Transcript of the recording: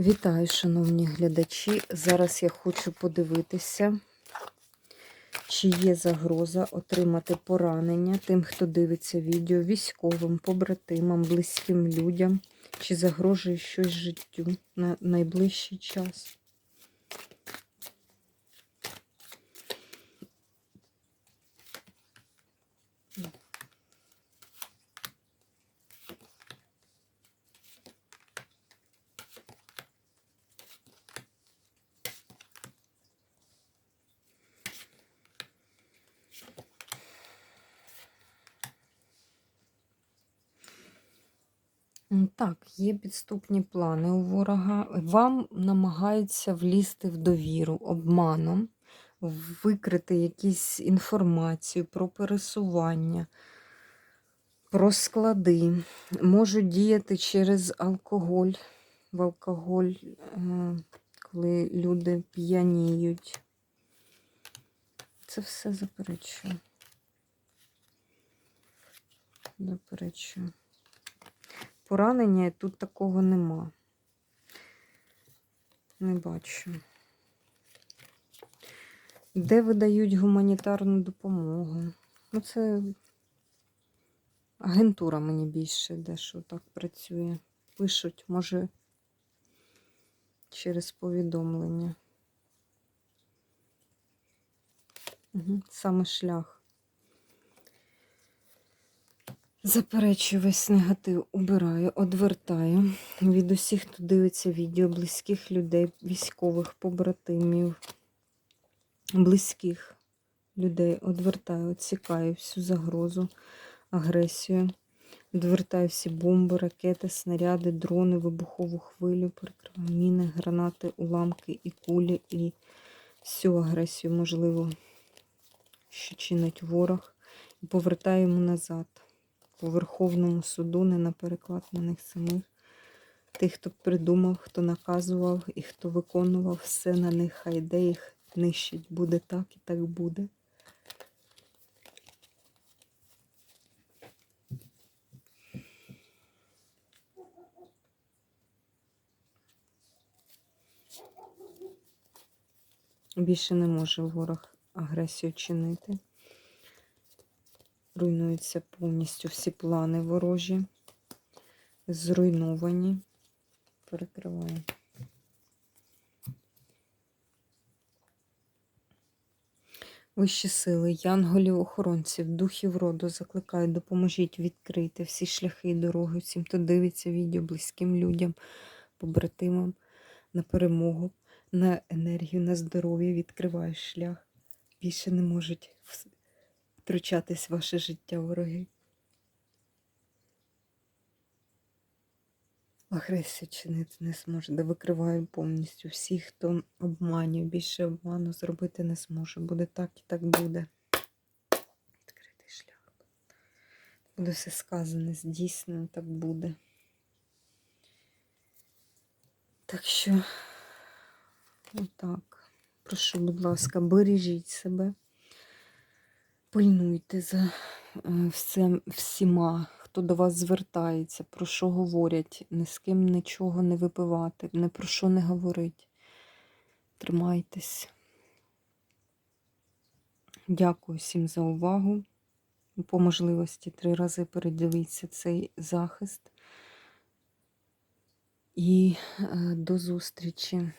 Вітаю, шановні глядачі. Зараз я хочу подивитися, чи є загроза отримати поранення тим, хто дивиться відео, військовим, побратимам, близьким людям, чи загрожує щось життю на найближчий час. Так, є підступні плани у ворога. Вам намагаються влізти в довіру обманом, викрити якусь інформацію про пересування, про склади. Можуть діяти через алкоголь, в алкоголь, е, коли люди п'яніють. Це все заперечую. Заперечую. Поранення тут такого нема. Не бачу. Де видають гуманітарну допомогу? Ну, це агентура мені більше дещо так працює. Пишуть, може, через повідомлення. Угу. Саме шлях. Заперечую весь негатив, убираю, одвертаю від усіх, хто дивиться відео, близьких людей, військових, побратимів, близьких людей. Одвертаю, відсікаю всю загрозу, агресію. Відвертаю всі бомби, ракети, снаряди, дрони, вибухову хвилю, прикриваю міни, гранати, уламки і кулі, і всю агресію, можливо, що чинить ворог, і повертаю йому назад по Верховному суду, не на переклад на них самих. Тих, хто придумав, хто наказував і хто виконував все на них, хай де їх нищить. Буде так і так буде. Більше не може ворог агресію чинити. Руйнуються повністю всі плани ворожі, зруйновані. Перекриваю. Вищі сили, янголів, охоронців, духів роду закликаю, допоможіть відкрити всі шляхи і дороги всім, хто дивиться відео близьким людям, побратимам на перемогу, на енергію, на здоров'я. Відкриваю шлях. Більше не можуть втручатись в ваше життя, вороги. Агресію чинити не зможе, де викриваю повністю всіх, хто обманює, більше обману зробити не зможе. Буде так і так буде. Відкритий шлях. Буде все сказане, здійснено, так буде. Так що, отак. Прошу, будь ласка, бережіть себе. Пильнуйте за е, всім, всіма, хто до вас звертається, про що говорять, ні з ким нічого не випивати, ні про що не говорить. Тримайтесь. Дякую всім за увагу. По можливості три рази передивіться цей захист. І е, до зустрічі.